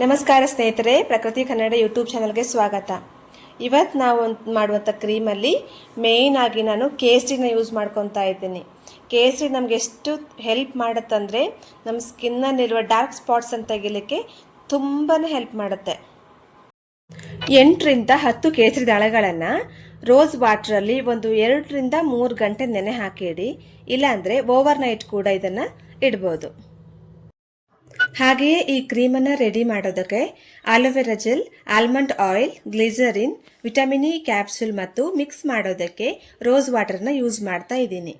ನಮಸ್ಕಾರ ಸ್ನೇಹಿತರೆ, ಪ್ರಕೃತಿ ಕನ್ನಡ ಯೂಟ್ಯೂಬ್ ಚಾನಲ್ಗೆ ಸ್ವಾಗತ. ಇವತ್ತು ನಾವು ಒಂದು ಮಾಡುವಂಥ ಕ್ರೀಮಲ್ಲಿ ಆಗಿ ನಾನು ಕೇಸರಿನ ಯೂಸ್ ಮಾಡ್ಕೊತಾ ಇದ್ದೀನಿ. ಕೇಸರಿ ನಮಗೆ ಎಷ್ಟು ಹೆಲ್ಪ್ ಮಾಡುತ್ತಂದರೆ ನಮ್ಮ ಸ್ಕಿನ್ನಲ್ಲಿರುವ ಡಾರ್ಕ್ ಸ್ಪಾಟ್ಸ್ ಅಂತ ತೆಗಿಲಿಕ್ಕೆ ತುಂಬಾ ಹೆಲ್ಪ್ ಮಾಡುತ್ತೆ. ಎಂಟರಿಂದ ಹತ್ತು ಕೇಸರಿ ದಳಗಳನ್ನು ರೋಸ್ ವಾಟ್ರಲ್ಲಿ ಒಂದು ಎರಡರಿಂದ ಮೂರು ಗಂಟೆ ನೆನೆ ಹಾಕಿಡಿ, ಇಲ್ಲಾಂದರೆ ಓವರ್ ನೈಟ್ ಕೂಡ ಇದನ್ನು ಇಡ್ಬೋದು. ಹಾಗೆಯೇ ಈ ಕ್ರೀಮನ್ನು ರೆಡಿ ಮಾಡೋದಕ್ಕೆ aloe vera gel almond oil glycerin vitamin E capsule ಮತ್ತು ಮಿಕ್ಸ್ ಮಾಡೋದಕ್ಕೆ ರೋಸ್ ವಾಟರ್ನ ಯೂಸ್ ಮಾಡ್ತಾ ಇದ್ದೀನಿ.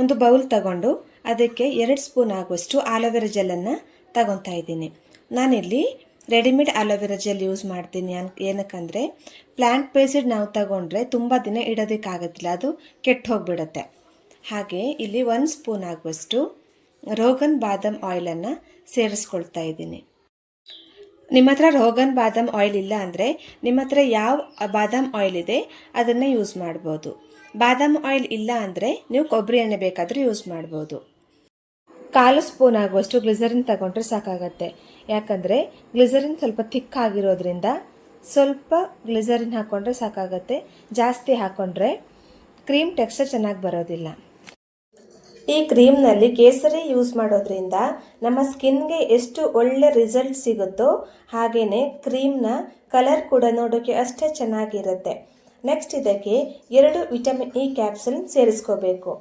ಒಂದು ಬೌಲ್ ತಗೊಂಡು ಅದಕ್ಕೆ ಎರಡು ಸ್ಪೂನ್ ಆಗುವಷ್ಟು ಆಲೋವೆರಾ ಜೆಲ್ಲನ್ನು ತಗೊತಾ ಇದ್ದೀನಿ. ನಾನಿಲ್ಲಿ ರೆಡಿಮೇಡ್ ಆಲೋವೆರಾ ಜೆಲ್ ಯೂಸ್ ಮಾಡ್ತೀನಿ ಅನ್, ಏನಕ್ಕಂದರೆ ಪ್ಲ್ಯಾಂಟ್ ಬೇಸ್ಡ್ ನಾವು ತಗೊಂಡ್ರೆ ತುಂಬ ದಿನ ಇಡೋದಕ್ಕಾಗತ್ತಿಲ್ಲ ಅದು ಕೆಟ್ಟು ಹೋಗಿಬಿಡುತ್ತೆ. ಹಾಗೆ ಇಲ್ಲಿ ಒಂದು ಸ್ಪೂನ್ ಆಗುವಷ್ಟು ರೋಗನ್ ಬಾದಾಮ್ ಆಯಿಲನ್ನು ಸೇರಿಸ್ಕೊಳ್ತಾ ಇದ್ದೀನಿ. ನಿಮ್ಮ ಹತ್ರ ರೋಗನ್ ಬಾದಾಮ್ ಆಯಿಲ್ ಇಲ್ಲ ಅಂದರೆ ನಿಮ್ಮ ಹತ್ರ ಯಾವ ಬಾದಾಮ್ ಆಯಿಲ್ ಇದೆ ಅದನ್ನು ಯೂಸ್ ಮಾಡ್ಬೋದು. ಬಾದಾಮ್ ಆಯಿಲ್ ಇಲ್ಲ ಅಂದರೆ ನೀವು ಕೊಬ್ಬರಿ ಎಣ್ಣೆ ಬೇಕಾದರೂ ಯೂಸ್ ಮಾಡ್ಬೋದು. ಕಾಲು ಸ್ಪೂನ್ ಆಗುವಷ್ಟು ಗ್ಲಿಸರಿನ್ ತಗೊಂಡ್ರೆ ಸಾಕಾಗತ್ತೆ. ಯಾಕಂದರೆ ಗ್ಲಿಸರಿನ್ ಸ್ವಲ್ಪ ಥಿಕ್ ಆಗಿರೋದ್ರಿಂದ ಸ್ವಲ್ಪ ಗ್ಲಿಸರಿನ್ ಹಾಕ್ಕೊಂಡ್ರೆ ಸಾಕಾಗತ್ತೆ. ಜಾಸ್ತಿ ಹಾಕ್ಕೊಂಡ್ರೆ ಕ್ರೀಮ್ ಟೆಕ್ಸ್ಚರ್ ಚೆನ್ನಾಗಿ ಬರೋದಿಲ್ಲ. ಈ ಕ್ರೀಮ್ನಲ್ಲಿ ಕೇಸರಿ ಯೂಸ್ ಮಾಡೋದ್ರಿಂದ ನಮ್ಮ ಸ್ಕಿನ್ಗೆ ಎಷ್ಟು ಒಳ್ಳೆ ರಿಸಲ್ಟ್ ಸಿಗುತ್ತೋ ಹಾಗೆಯೇ ಕ್ರೀಮ್ನ ಕಲರ್ ಕೂಡ ನೋಡೋಕ್ಕೆ ಅಷ್ಟೇ ಚೆನ್ನಾಗಿರುತ್ತೆ. ನೆಕ್ಸ್ಟ್ ಇದಕ್ಕೆ ಎರಡು ವಿಟಮಿನ್ ಇ ಕ್ಯಾಪ್ಸೂಲ್ ಸೇರಿಸ್ಕೋಬೇಕು.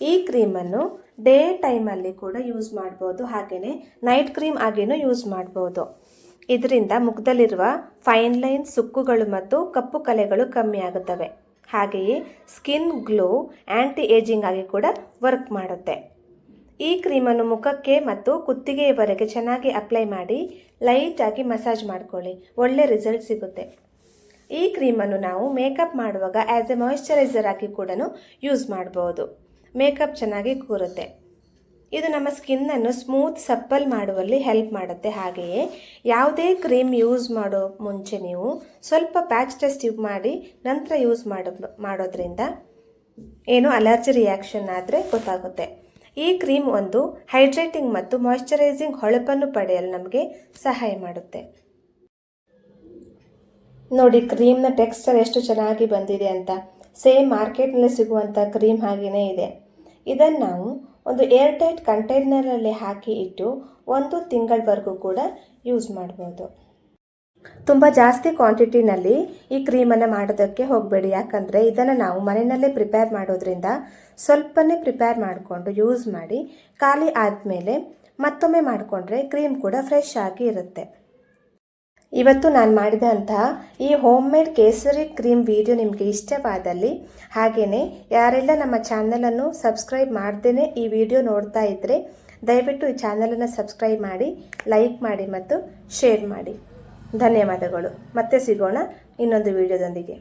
ಈ ಕ್ರೀಮನ್ನು ಡೇ ಟೈಮಲ್ಲಿ ಕೂಡ ಯೂಸ್ ಮಾಡ್ಬೋದು ಹಾಗೆಯೇ ನೈಟ್ ಕ್ರೀಮ್ ಆಗೇನು ಯೂಸ್ ಮಾಡ್ಬೋದು. ಇದರಿಂದ ಮುಖದಲ್ಲಿರುವ ಫೈನ್ ಲೈನ್, ಸುಕ್ಕುಗಳು ಮತ್ತು ಕಪ್ಪು ಕಲೆಗಳು ಕಮ್ಮಿ ಆಗುತ್ತವೆ. ಹಾಗೆಯೇ ಸ್ಕಿನ್ ಗ್ಲೋ ಆ್ಯಂಟಿ ಏಜಿಂಗ್ ಆಗಿ ಕೂಡ ವರ್ಕ್ ಮಾಡುತ್ತೆ. ಈ ಕ್ರೀಮನ್ನು ಮುಖಕ್ಕೆ ಮತ್ತು ಕುತ್ತಿಗೆಯವರೆಗೆ ಚೆನ್ನಾಗಿ ಅಪ್ಲೈ ಮಾಡಿ ಲೈಟಾಗಿ ಮಸಾಜ್ ಮಾಡಿಕೊಳ್ಳಿ. ಒಳ್ಳೆ ರಿಸಲ್ಟ್ ಸಿಗುತ್ತೆ. ಈ ಕ್ರೀಮನ್ನು ನಾವು ಮೇಕಪ್ ಮಾಡುವಾಗ ಆ್ಯಸ್ ಎ ಮಾಯಿಶ್ಚರೈಸರ್ ಆಗಿ ಕೂಡ ಯೂಸ್ ಮಾಡ್ಬೋದು. ಮೇಕಪ್ ಚೆನ್ನಾಗಿ ಕೂರುತ್ತೆ. ಇದು ನಮ್ಮ ಸ್ಕಿನ್ನನ್ನು ಸ್ಮೂತ್ ಸಪ್ಪಲ್ ಮಾಡುವಲ್ಲಿ ಹೆಲ್ಪ್ ಮಾಡುತ್ತೆ. ಹಾಗೆಯೇ ಯಾವುದೇ ಕ್ರೀಮ್ ಯೂಸ್ ಮಾಡೋ ಮುಂಚೆ ನೀವು ಸ್ವಲ್ಪ ಪ್ಯಾಚ್ ಟೆಸ್ಟ್ ಮಾಡಿ ನಂತರ ಯೂಸ್ ಮಾಡೋ, ಮಾಡೋದ್ರಿಂದ ಏನು ಅಲರ್ಜಿ ರಿಯಾಕ್ಷನ್ ಆದರೆ ಗೊತ್ತಾಗುತ್ತೆ. ಈ ಕ್ರೀಮ್ ಒಂದು ಹೈಡ್ರೇಟಿಂಗ್ ಮತ್ತು ಮಾಯಿಶ್ಚರೈಸಿಂಗ್ ಹೊಳಪನ್ನು ಪಡೆಯಲು ನಮಗೆ ಸಹಾಯ ಮಾಡುತ್ತೆ. ನೋಡಿ ಕ್ರೀಮ್ನ ಟೆಕ್ಸ್ಚರ್ ಎಷ್ಟು ಚೆನ್ನಾಗಿ ಬಂದಿದೆ ಅಂತ. ಸೇಮ್ ಮಾರ್ಕೆಟ್ನಲ್ಲಿ ಸಿಗುವಂಥ ಕ್ರೀಮ್ ಹಾಗೆಯೇ ಇದೆ. ಇದನ್ನು ನಾವು ಒಂದು ಏರ್ ಟೈಟ್ ಕಂಟೈನರಲ್ಲಿ ಹಾಕಿ ಇಟ್ಟು ಒಂದು ತಿಂಗಳವರೆಗೂ ಕೂಡ ಯೂಸ್ ಮಾಡ್ಬೋದು. ತುಂಬ ಜಾಸ್ತಿ ಕ್ವಾಂಟಿಟಿನಲ್ಲಿ ಈ ಕ್ರೀಮನ್ನು ಮಾಡೋದಕ್ಕೆ ಹೋಗಬೇಡಿ. ಯಾಕಂದರೆ ಇದನ್ನು ನಾವು ಮನೆಯಲ್ಲೇ ಪ್ರಿಪೇರ್ ಮಾಡೋದ್ರಿಂದ ಸ್ವಲ್ಪನೇ ಪ್ರಿಪೇರ್ ಮಾಡಿಕೊಂಡು ಯೂಸ್ ಮಾಡಿ ಖಾಲಿ ಆದಮೇಲೆ ಮತ್ತೊಮ್ಮೆ ಮಾಡಿಕೊಂಡ್ರೆ ಕ್ರೀಮ್ ಕೂಡ ಫ್ರೆಶ್ ಆಗಿ ಇರುತ್ತೆ. ಇವತ್ತು ನಾನು ಮಾಡಿದಂತಹ ಈ ಹೋಮ್ ಮೇಡ್ ಕೇಸರಿ ಕ್ರೀಮ್ ವಿಡಿಯೋ ನಿಮಗೆ ಇಷ್ಟವಾದಲ್ಲಿ ಹಾಗೆಯೇ ಯಾರೆಲ್ಲ ನಮ್ಮ ಚಾನಲನ್ನು ಸಬ್ಸ್ಕ್ರೈಬ್ ಮಾಡ್ದೇ ಈ ವಿಡಿಯೋ ನೋಡ್ತಾ ಇದ್ದರೆ ದಯವಿಟ್ಟು ಈ ಚಾನಲನ್ನು ಸಬ್ಸ್ಕ್ರೈಬ್ ಮಾಡಿ ಲೈಕ್ ಮಾಡಿ ಮತ್ತು ಶೇರ್ ಮಾಡಿ. ಧನ್ಯವಾದಗಳು. ಮತ್ತೆ ಸಿಗೋಣ ಇನ್ನೊಂದು ವಿಡಿಯೋದೊಂದಿಗೆ